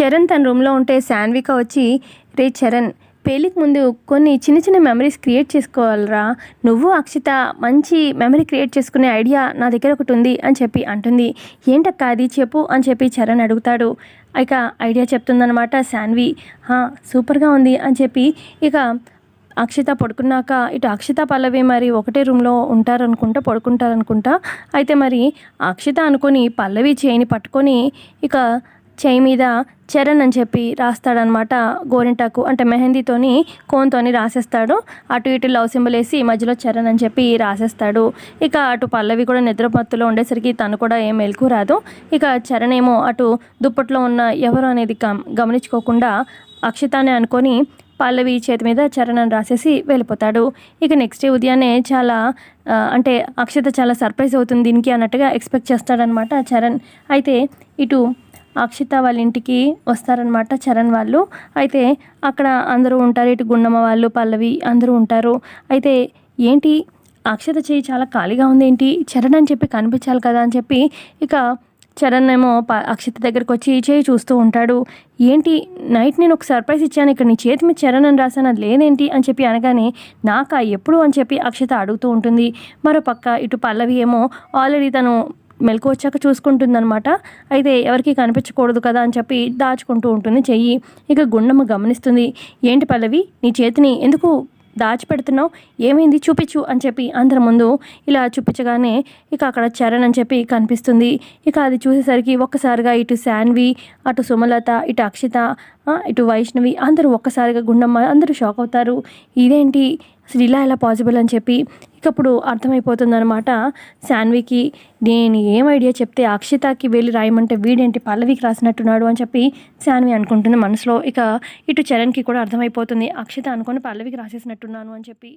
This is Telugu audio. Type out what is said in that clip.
చరణ్ తన రూమ్లో ఉంటే శాన్విక వచ్చి రే చరణ్ పెళ్ళికి ముందు కొన్ని చిన్న చిన్న మెమరీస్ క్రియేట్ చేసుకోవాలరా. నువ్వు అక్షిత మంచి మెమరీ క్రియేట్ చేసుకునే ఐడియా నా దగ్గర ఒకటి ఉంది అని చెప్పి అంటుంది. ఏంటక్క అది? చెప్పు అని చెప్పి చరణ్ అడుగుతాడు. ఇక ఐడియా చెప్తుందనమాట శాన్వి. "హా, సూపర్గా ఉంది అని చెప్పి ఇక అక్షిత పడుకున్నాక ఇటు అక్షిత పల్లవి మరి ఒకటే రూమ్లో ఉంటారనుకుంటా పడుకుంటారనుకుంటా. అయితే మరి అక్షిత అనుకొని పల్లవి చేయిని పట్టుకొని ఇక చేయి మీద చరణ్ అని చెప్పి రాస్తాడనమాట గోరింటాకు. అంటే మెహందీతోని కోన్తోని రాసేస్తాడు. అటు ఇటు లవ్ సింబల్ వేసి మధ్యలో చరణ్ అని చెప్పి రాసేస్తాడు. ఇక అటు పల్లవి కూడా నిద్రపత్తులో ఉండేసరికి తను కూడా ఏం మెలకు రాదు. ఇక చరణ్ ఏమో అటు దుప్పట్లో ఉన్న ఎవరు అనేది గమనించుకోకుండా అక్షితానే అనుకొని పల్లవి చేతి మీద చరణ్ అని రాసేసి వెళ్ళిపోతాడు. ఇక నెక్స్ట్ డే ఉదయాన్నే చాలా అంటే అక్షత చాలా సర్ప్రైజ్ అవుతుంది దీనికి అన్నట్టుగా ఎక్స్పెక్ట్ చేస్తాడనమాట చరణ్. అయితే ఇటు అక్షిత వాళ్ళ ఇంటికి వస్తారనమాట చరణ్ వాళ్ళు. అయితే అక్కడ అందరూ ఉంటారు ఇటు గుండమ్మ వాళ్ళు పల్లవి అందరూ ఉంటారు. అయితే ఏంటి అక్షత చేయి చాలా ఖాళీగా ఉంది ఏంటి? చరణ్ అని చెప్పి కనిపించాలి కదా అని చెప్పి ఇక చరణ్ ఏమో ప- అక్షిత దగ్గరకు వచ్చి చేయి చూస్తూ ఉంటాడు. ఏంటి నైట్ నేను ఒక సర్ప్రైజ్ ఇచ్చాను ఇక్కడ నీ చేతి మీద చరణ్ అని రాశాను అది లేదేంటి అని చెప్పి అనగానే నాకా ఎప్పుడు అని చెప్పి అక్షిత అడుగుతూ ఉంటుంది. మరో పక్క ఇటు పల్లవి ఏమో ఆల్రెడీ తను మెలకు వచ్చాక చూసుకుంటుందన్నమాట. అయితే ఎవరికి కనిపించకూడదు కదా అని చెప్పి దాచుకుంటూ ఉంటుంది చెయ్యి. ఇక గుండమ్మ గమనిస్తుంది ఏంటి పల్లవి నీ చేతిని ఎందుకు దాచిపెడుతున్నావు? ఏమైంది? చూపించు అని చెప్పి అందరి ముందు ఇలా చూపించగానే ఇక అక్కడ చరణ్ అని చెప్పి కనిపిస్తుంది. ఇక అది చూసేసరికి ఒక్కసారిగా ఇటు శాన్వి అటు సుమలత ఇటు అక్షిత ఇటు వైష్ణవి అందరూ ఒక్కసారిగా గుండమ్మ అందరూ షాక్ అవుతారు. ఇదేంటి? అసలు ఇలా ఎలా పాసిబుల్ అని చెప్పి ఇకప్పుడు అర్థమైపోతుందనమాట శాన్వికి నేను ఏం ఐడియా చెప్తే అక్షితకి వెళ్ళి రాయమంటే వీడేంటి పల్లవికి రాసినట్టున్నాడు? అని చెప్పి శాన్వి అనుకుంటుంది మనసులో. ఇక ఇటు చరణ్కి కూడా అర్థమైపోతుంది. అక్షిత అనుకొని పల్లవికి రాసేసినట్టున్నాను అని చెప్పి.